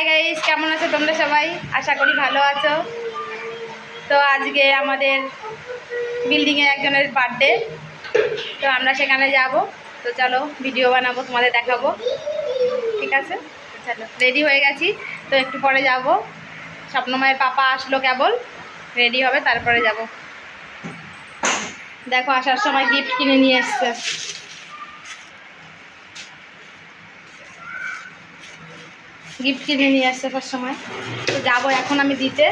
Hi guys কেমন আছো তোমরা সবাই? আশা করি ভালো আছো। তো আজকে আমাদের বিল্ডিংয়ে একজনের বার্থডে তো আমরা সেখানে যাব। তো চলো ভিডিও বানাবো, তোমাদের দেখাবো। ঠিক আছে? চলো রেডি হয়ে গেছি। তো একটু পরে যাব। স্বপ্নময়ের পাপা আসলো কেবল। রেডি হবে, তারপরে যাব। দেখো, আসার সময় গিফট কিনে নিয়ে এসছে। গিফট কিনে নিয়ে আসছে সব সময় তো যাবো এখন আমি দিতে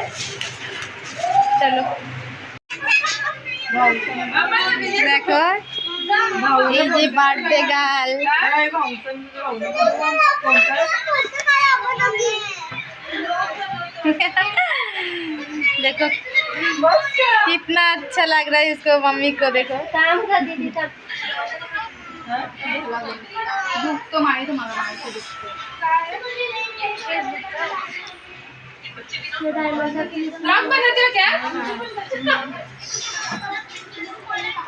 চলো দেখো এই যে বার্থডে গার্ল देखो कितना अच्छा लग रहा है इसको मम्मी को देखो दुख तो मारी तो मारा मारी से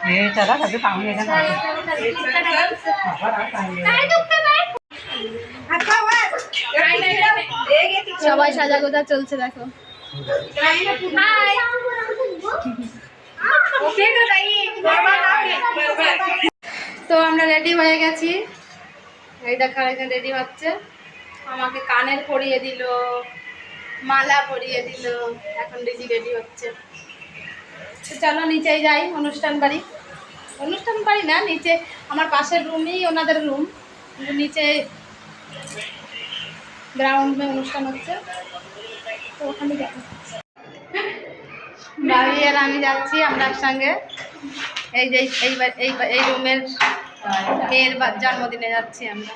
ये चला कभी काम लेगा ना সবাই সাজা গোজা চলছে দেখো তো আমরা রেডি হয়ে গেছি। এই দেখো একজন রেডি হচ্ছে। আমাকে কানের পরিয়ে দিল, মালা পরিয়ে দিল, এখন দিদি রেডি হচ্ছে। চলো নিচেই যাই, অনুষ্ঠান বাড়ি। অনুষ্ঠান বাড়ি না, নিচে আমার পাশের রুমই ওনাদের রুম নিচে গ্রাউন্ডে অনুষ্ঠান হচ্ছে। তো ওখানে যাব ভাবি আর আমি যাচ্ছি আমরা একসঙ্গে। এই যে, এই বা- এই এই রুমের মেয়ের জন্মদিনে যাচ্ছি আমরা।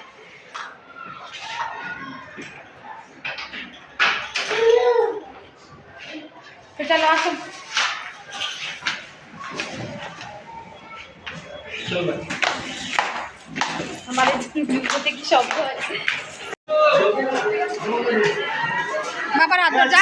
চলো আসুন আমার কি শব্দ বাবার হাত যা।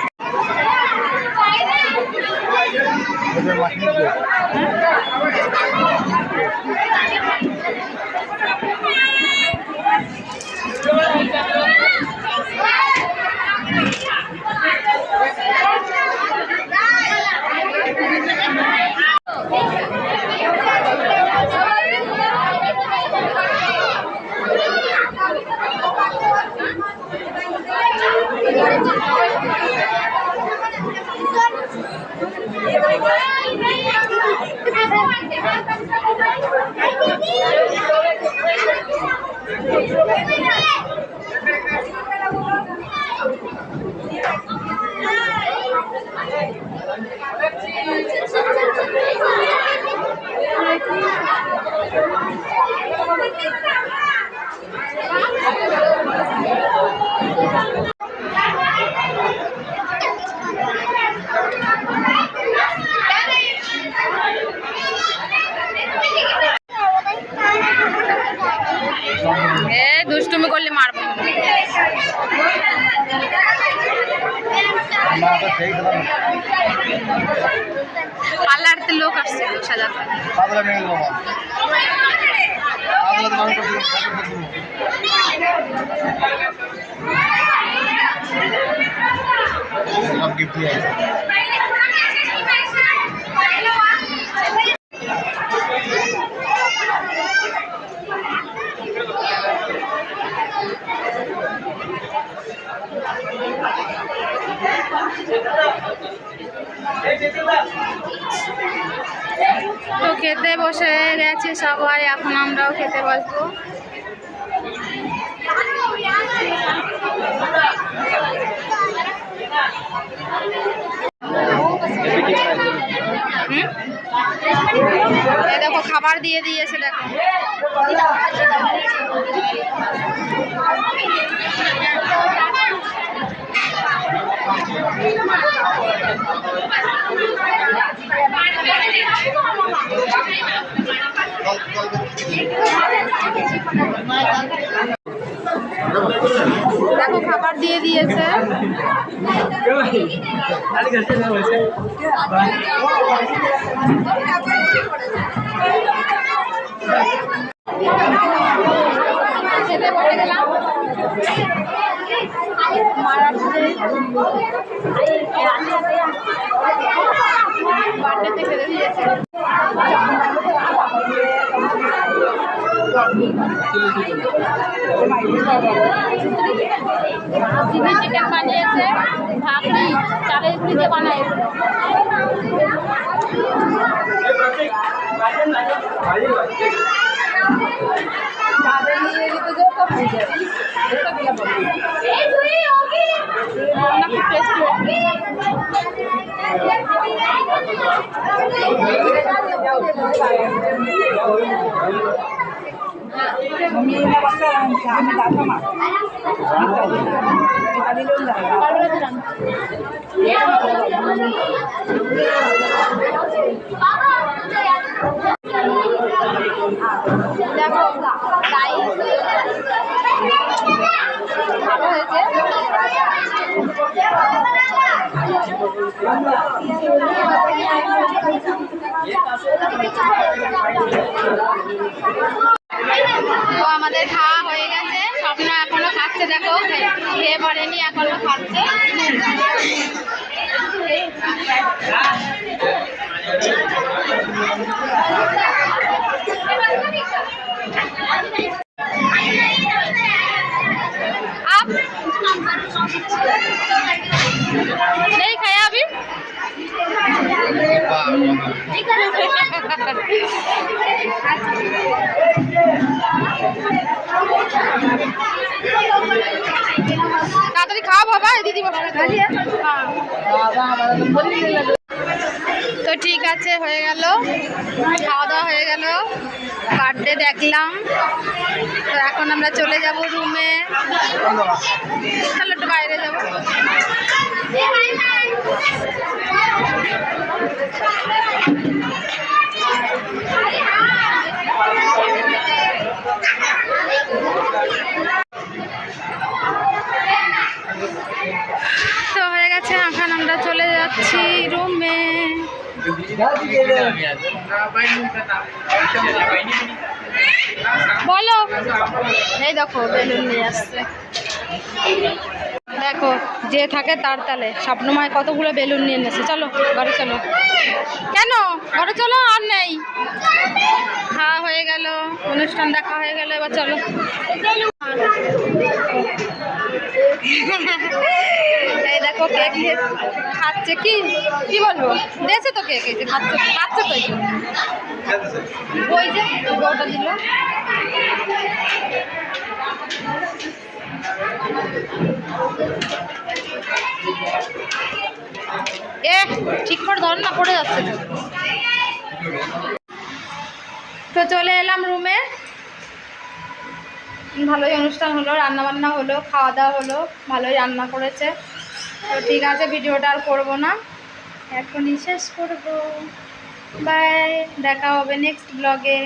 আসছে সাজাতে সব গিফট দিয়ে আছে তো খেতে বসে গেছে সবাই এখন আমরাও খেতে বসবো। দেখো খাবার দিয়ে দিয়েছে দেখো। দেখো খাবার দিয়ে দিয়েছে। খেতে গেলাম। বার্থডেতে খেতে চিলি চিকেন বানিয়েছে ভাকরি চালের গুঁড়ি দিয়ে বানায় এগুলো। রান্না দেখো রাইস ভালো হয়েছে তো আমাদের খাওয়া হয়ে গেছে। স্বপ্ন এখনও খাচ্ছে দেখো। খেয়ে পড়েনি এখনও খাচ্ছে। তো ঠিক আছে, হয়ে গেল। খাওয়া দাওয়া হয়ে গেল। বার্থডে দেখলাম। তো এখন আমরা চলে যাব রুমে তাহলে একটু বাইরে যাব তো হয়ে গেছে এখন আমরা চলে যাচ্ছি রুমে বলো। এই দেখো, বেলুন নিয়ে আসছে। দেখো, যে থাকে তার তালে। স্বপ্নময় কতগুলো বেলুন নিয়ে এনেছে। চলো, ঘরে চলো। কেন? ঘরে চলো, আর নেই। খাওয়া হয়ে গেল, অনুষ্ঠান দেখা হয়ে গেল, এবার চলো। দেখো কেক খাচ্ছে কি? কি বলব? দিয়েছে তো কেক, এই যে খাচ্ছে খাচ্ছে তো ওই যে ওটা দিল। এ, ঠিক করে ধর না, পড়ে যাচ্ছে তো। তো চলে এলাম রুমে। ভালোই অনুষ্ঠান হলো রান্না বান্না হলো, খাওয়া দাওয়া হলো, ভালোই রান্না করেছে। তো ঠিক আছে, ভিডিওটা আর করব না। এখনই শেষ করব। বাই দেখা হবে নেক্সট ব্লগে